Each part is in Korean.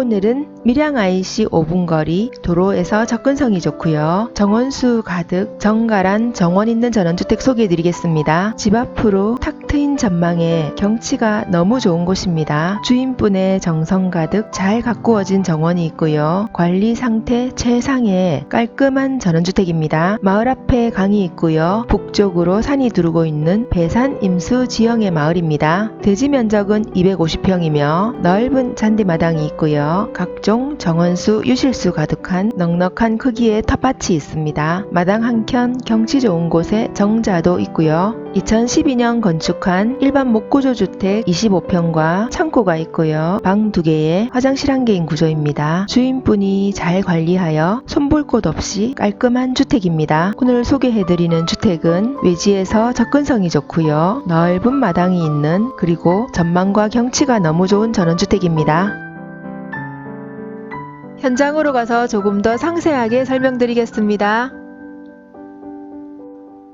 오늘은 밀양 IC 5분 거리 도로에서 접근성이 좋고요. 정원수 가득 정갈한 정원 있는 전원주택 소개해드리겠습니다. 집 앞으로 탁 트인 전망에 경치가 너무 좋은 곳입니다. 주인분의 정성 가득 잘 가꾸어진 정원이 있고요. 관리 상태 최상의 깔끔한 전원주택입니다. 마을 앞에 강이 있고요. 북쪽으로 산이 두르고 있는 배산 임수 지형의 마을입니다. 대지 면적은 250평이며 넓은 잔디마당이 있고요. 각종 정원수, 유실수 가득한 넉넉한 크기의 텃밭이 있습니다. 마당 한켠 경치 좋은 곳에 정자도 있고요. 2012년 건축한 일반 목구조 주택 25평과 창고가 있고요. 방 2개에 화장실 1개인 구조입니다. 주인분이 잘 관리하여 손볼 곳 없이 깔끔한 주택입니다. 오늘 소개해드리는 주택은 외지에서 접근성이 좋고요. 넓은 마당이 있는 그리고 전망과 경치가 너무 좋은 전원주택입니다. 현장으로 가서 조금 더 상세하게 설명드리겠습니다.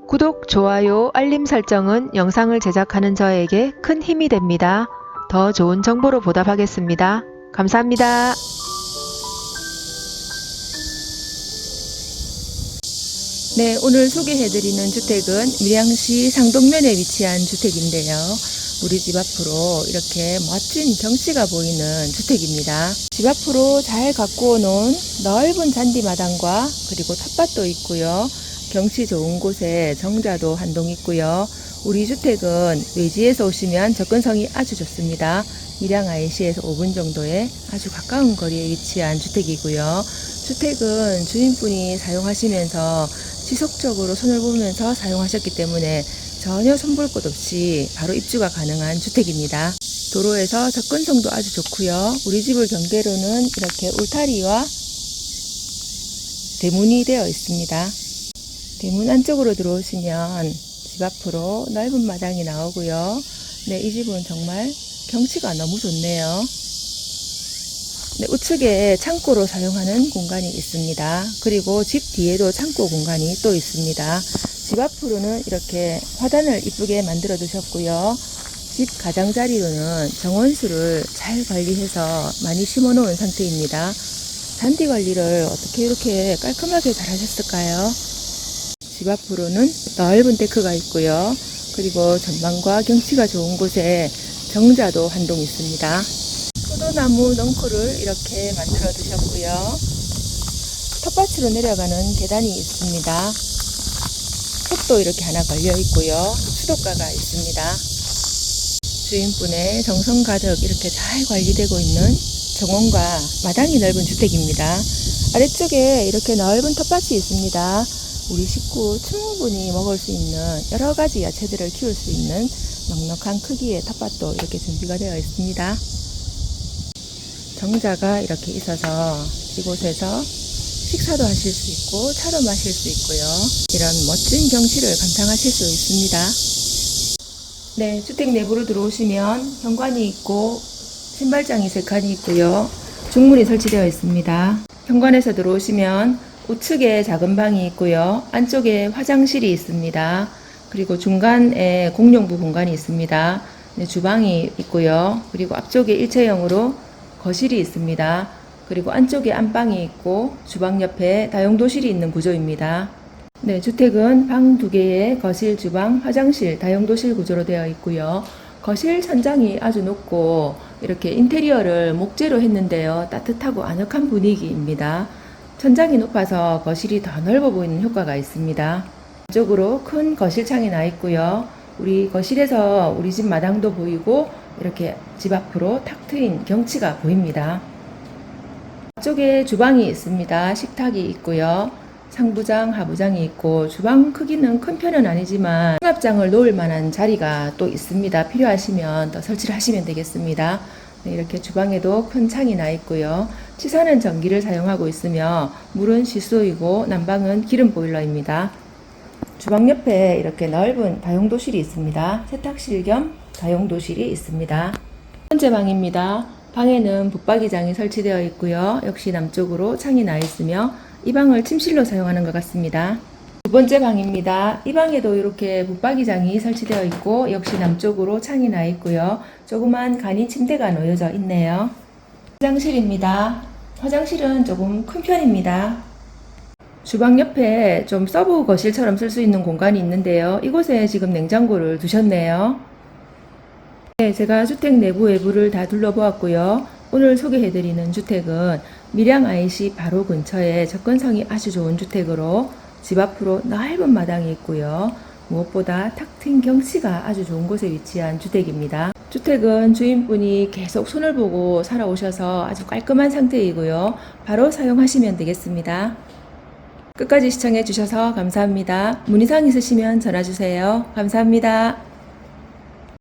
구독, 좋아요, 알림 설정은 영상을 제작하는 저에게 큰 힘이 됩니다. 더 좋은 정보로 보답하겠습니다. 감사합니다. 네, 오늘 소개해드리는 주택은 밀양시 상동면에 위치한 주택인데요. 우리 집 앞으로 이렇게 멋진 경치가 보이는 주택입니다. 집 앞으로 잘 가꾸어 놓은 넓은 잔디마당과 그리고 텃밭도 있고요. 경치 좋은 곳에 정자도 한 동 있고요. 우리 주택은 외지에서 오시면 접근성이 아주 좋습니다. 밀양 IC에서 5분 정도의 아주 가까운 거리에 위치한 주택이고요. 주택은 주인분이 사용하시면서 지속적으로 손을 보면서 사용하셨기 때문에 전혀 손볼 곳 없이 바로 입주가 가능한 주택입니다. 도로에서 접근성도 아주 좋고요. 우리 집을 경계로는 이렇게 울타리와 대문이 되어 있습니다. 대문 안쪽으로 들어오시면 집 앞으로 넓은 마당이 나오고요. 네, 이 집은 정말 경치가 너무 좋네요. 네, 우측에 창고로 사용하는 공간이 있습니다. 그리고 집 뒤에도 창고 공간이 또 있습니다. 집 앞으로는 이렇게 화단을 이쁘게 만들어 두셨고요. 집 가장자리로는 정원수를 잘 관리해서 많이 심어 놓은 상태입니다. 잔디 관리를 어떻게 이렇게 깔끔하게 잘 하셨을까요? 집 앞으로는 넓은 데크가 있고요. 그리고 전망과 경치가 좋은 곳에 정자도 한 동 있습니다. 포도나무 넝쿨을 이렇게 만들어 두셨고요. 텃밭으로 내려가는 계단이 있습니다. 톱도 이렇게 하나 걸려 있고요. 수도가가 있습니다. 주인분의 정성 가득 이렇게 잘 관리되고 있는 정원과 마당이 넓은 주택입니다. 아래쪽에 이렇게 넓은 텃밭이 있습니다. 우리 식구 충분히 먹을 수 있는 여러 가지 야채들을 키울 수 있는 넉넉한 크기의 텃밭도 이렇게 준비가 되어 있습니다. 정자가 이렇게 있어서 이곳에서 식사도 하실 수 있고 차도 마실 수 있고요. 이런 멋진 경치를 감상하실 수 있습니다. 네, 주택 내부로 들어오시면 현관이 있고 신발장이 세 칸이 있고요. 중문이 설치되어 있습니다. 현관에서 들어오시면 우측에 작은 방이 있고요. 안쪽에 화장실이 있습니다. 그리고 중간에 공용부 공간이 있습니다. 네, 주방이 있고요. 그리고 앞쪽에 일체형으로 거실이 있습니다. 그리고 안쪽에 안방이 있고 주방 옆에 다용도실이 있는 구조입니다. 네, 주택은 방 두 개에 거실, 주방, 화장실, 다용도실 구조로 되어 있고요. 거실 천장이 아주 높고 이렇게 인테리어를 목재로 했는데요. 따뜻하고 아늑한 분위기입니다. 천장이 높아서 거실이 더 넓어 보이는 효과가 있습니다. 이쪽으로 큰 거실창이 나 있고요. 우리 거실에서 우리 집 마당도 보이고 이렇게 집 앞으로 탁 트인 경치가 보입니다. 앞쪽에 주방이 있습니다. 식탁이 있고요. 상부장, 하부장이 있고 주방 크기는 큰 편은 아니지만 수납장을 놓을 만한 자리가 또 있습니다. 필요하시면 더 설치를 하시면 되겠습니다. 네, 이렇게 주방에도 큰 창이 나 있고요. 치사는 전기를 사용하고 있으며 물은 시소이고 난방은 기름 보일러입니다. 주방 옆에 이렇게 넓은 다용도실이 있습니다. 세탁실 겸 다용도실이 있습니다. 첫 번째 방입니다. 방에는 붙박이장이 설치되어 있고요. 역시 남쪽으로 창이 나 있으며 이 방을 침실로 사용하는 것 같습니다. 두 번째 방입니다. 이 방에도 이렇게 붙박이장이 설치되어 있고 역시 남쪽으로 창이 나 있고요. 조그만 간이 침대가 놓여져 있네요. 화장실입니다. 화장실은 조금 큰 편입니다. 주방 옆에 좀 서브 거실처럼 쓸 수 있는 공간이 있는데요. 이곳에 지금 냉장고를 두셨네요. 네, 제가 주택 내부 외부를 다 둘러보았고요. 오늘 소개해드리는 주택은 밀양 IC 바로 근처에 접근성이 아주 좋은 주택으로 집 앞으로 넓은 마당이 있고요. 무엇보다 탁 트인 경치가 아주 좋은 곳에 위치한 주택입니다. 주택은 주인분이 계속 손을 보고 살아오셔서 아주 깔끔한 상태이고요. 바로 사용하시면 되겠습니다. 끝까지 시청해 주셔서 감사합니다. 문의사항 있으시면 전화 주세요. 감사합니다.